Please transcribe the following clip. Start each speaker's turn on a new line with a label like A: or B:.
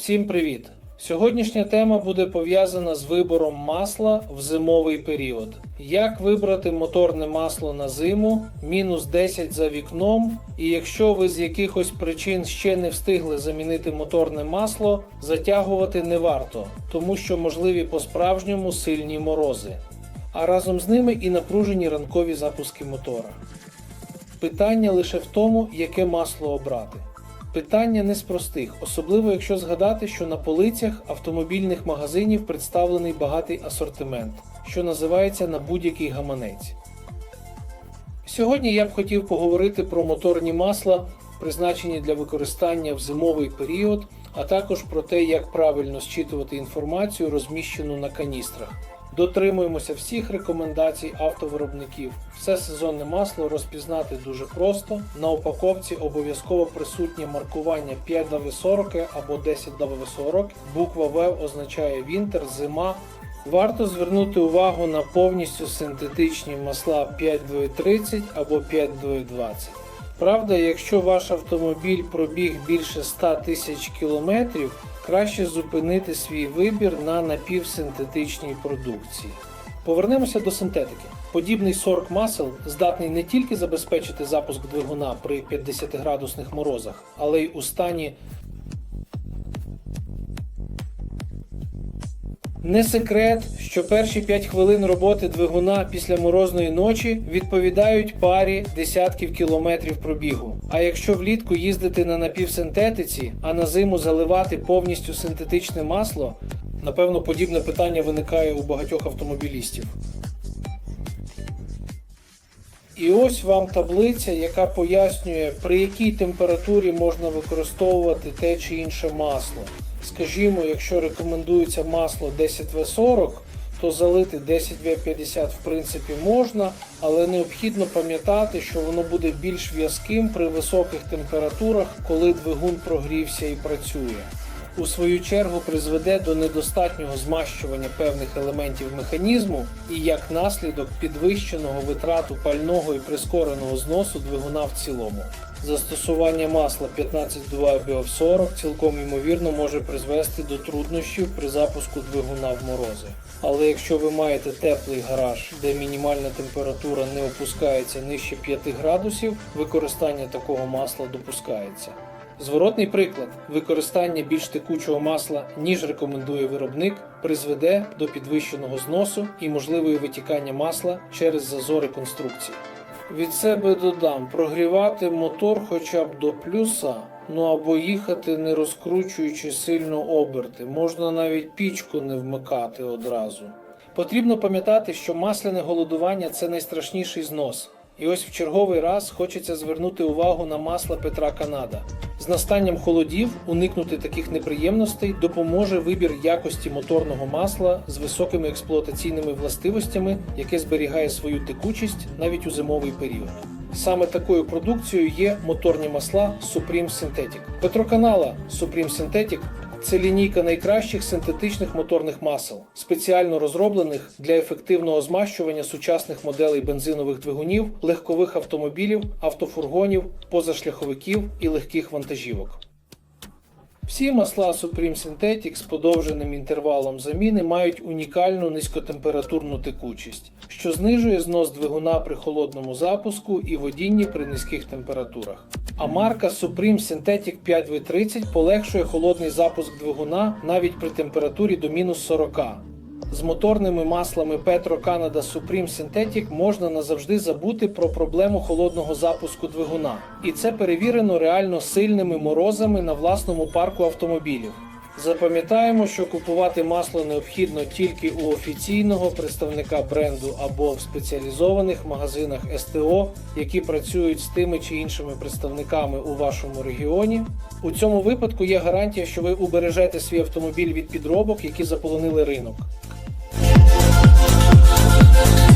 A: всім привіт! Сьогоднішня тема буде пов'язана з вибором масла в зимовий період. Як вибрати моторне масло на зиму, мінус 10 за вікном, і якщо ви з якихось причин ще не встигли замінити моторне масло, затягувати не варто, тому що можливі по-справжньому сильні морози. А разом з ними і напружені ранкові запуски мотора. Питання лише в тому, яке масло обрати. Питання не з простих, особливо якщо згадати, що на полицях автомобільних магазинів представлений багатий асортимент, що називається на будь-який гаманець. Сьогодні я б хотів поговорити про моторні масла, призначені для використання в зимовий період, а також про те, як правильно зчитувати інформацію, розміщену на каністрах. Дотримуємося всіх рекомендацій автовиробників. Все сезонне масло розпізнати дуже просто. На упаковці обов'язково присутнє маркування 5W40 або 10W40. Буква В означає вінтер, зима. Варто звернути увагу на повністю синтетичні масла 5W30 або 5W20. Правда, якщо ваш автомобіль пробіг більше 100 тисяч кілометрів, краще зупинити свій вибір на напівсинтетичній продукції. Повернемося до синтетики. Подібний сорок масел здатний не тільки забезпечити запуск двигуна при 50-градусних морозах, але й у стані Не секрет, що перші 5 хвилин роботи двигуна після морозної ночі відповідають парі десятків кілометрів пробігу. А якщо влітку їздити на напівсинтетиці, а на зиму заливати повністю синтетичне масло, напевно, подібне питання виникає у багатьох автомобілістів. І ось вам таблиця, яка пояснює, при якій температурі можна використовувати те чи інше масло. Скажімо, якщо рекомендується масло 10В40, то залити 10В50 в принципі можна, але необхідно пам'ятати, що воно буде більш в'язким при високих температурах, коли двигун прогрівся і працює. У свою чергу призведе до недостатнього змащування певних елементів механізму і як наслідок підвищеного витрату пального і прискореного зносу двигуна в цілому. Застосування масла 15 біо 40 цілком ймовірно може призвести до труднощів при запуску двигуна в морози. Але якщо ви маєте теплий гараж, де мінімальна температура не опускається нижче 5 градусів, використання такого масла допускається. Зворотний приклад використання більш текучого масла, ніж рекомендує виробник, призведе до підвищеного зносу і можливої витікання масла через зазори конструкції. Від себе додам прогрівати мотор хоча б до плюса, ну або їхати не розкручуючи сильно оберти, можна навіть пічку не вмикати одразу. Потрібно пам'ятати, що масляне голодування це найстрашніший знос. І ось в черговий раз хочеться звернути увагу на масло Петра Канада. З настанням холодів уникнути таких неприємностей допоможе вибір якості моторного масла з високими експлуатаційними властивостями, яке зберігає свою текучість навіть у зимовий період. Саме такою продукцією є моторні масла Supreme Synthetic. Петроканала Supreme Synthetic це лінійка найкращих синтетичних моторних масел, спеціально розроблених для ефективного змащування сучасних моделей бензинових двигунів, легкових автомобілів, автофургонів, позашляховиків і легких вантажівок. Всі масла Supreme Synthetic з подовженим інтервалом заміни мають унікальну низькотемпературну текучість, що знижує знос двигуна при холодному запуску і водінні при низьких температурах. А марка Supreme Synthetic 5W30 полегшує холодний запуск двигуна навіть при температурі до мінус 40. З моторними маслами Petro Canada Supreme Synthetic можна назавжди забути про проблему холодного запуску двигуна. І це перевірено реально сильними морозами на власному парку автомобілів. Запам'ятаємо, що купувати масло необхідно тільки у офіційного представника бренду або в спеціалізованих магазинах СТО, які працюють з тими чи іншими представниками у вашому регіоні. У цьому випадку є гарантія, що ви убережете свій автомобіль від підробок, які заполонили ринок. Thank you.